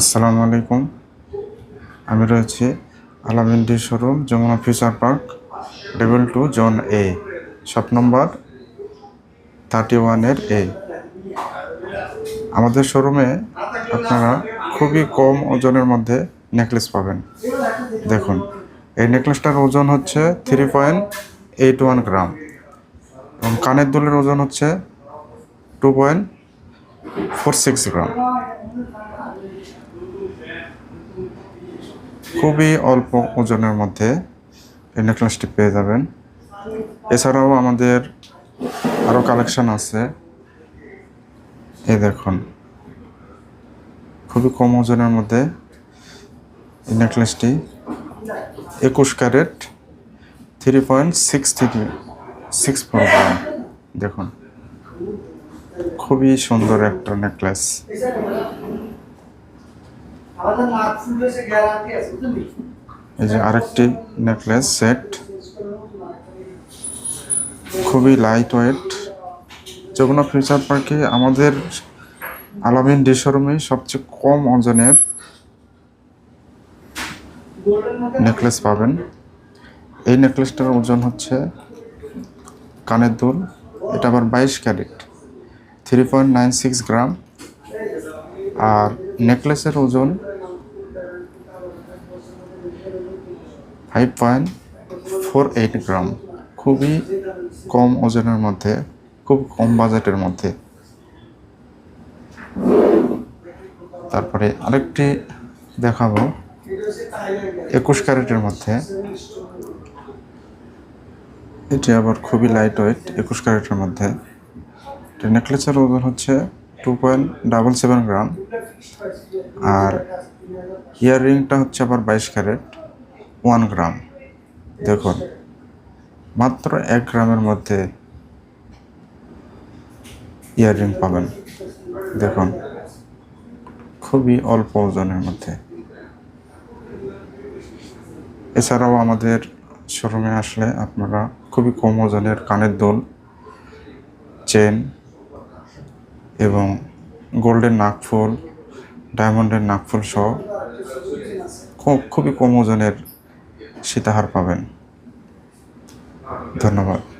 আসসালামু আলাইকুম। আমি রয়েছি আলামিন্ডি showroom, Jamuna future park level two zone A shop number thirty ওয়ানের এ আমাদের শোরুমে আপনারা খুবই কম ওজনের মধ্যে নেকলেস পাবেন। দেখুন, এই নেকলেসটার ওজন হচ্ছে three point eight one gram এবং কানের দুলের ওজন হচ্ছে two point four six gram খুবই অল্প ওজনের মধ্যে এই নেকলেসটি পেয়ে যাবেন। এছাড়াও আমাদের আরও কালেকশান আছে। এই দেখুন। খুবই কম ওজনের মধ্যে এই নেকলেসটি একুশ carat three point six three six four দেখুন। খুবই সুন্দর একটা নেকলেস এই যে আরেকটি নেকলেস সেট খুবই লাইট ওয়েট যমুনা ফিউচার পার্কে আমাদের আলামিন ডি শোরুমে সবচেয়ে কম ওজনের নেকলেস পাবেন। এই নেকলেসটার ওজন হচ্ছে কানের দুল। এটা আবার বাইশ carat. Three point nine six gram আর নেকলেসের ওজন five point four eight gram খুবই কম ওজনের মধ্যে, খুব কম বাজেটের মধ্যে। তারপরে আরেকটি দেখাবো। একুশ ক্যারেটের মধ্যে। এটি আবার খুবই লাইট ওয়েট একুশ ক্যারেটের মধ্যে। এটি নেকলেসের ওজন হচ্ছে two point double seven gram আর ইয়ার রিংটা হচ্ছে আবার বাইশ ক্যারেট ওয়ান গ্রাম দেখুন, মাত্র এক গ্রামের মধ্যে ইয়াররিং পাবেন। দেখুন, খুবই অল্প ওজনের মধ্যে। এছাড়াও আমাদের শোরুমে আসলে আপনারা খুবই কম ওজনের কানের দোল চেন এবং গোল্ডেন নাকফুল ডায়মন্ডের নাকফুল সহ খুব খুবই কম ওজনের সীতাহার পাবেন। ধন্যবাদ।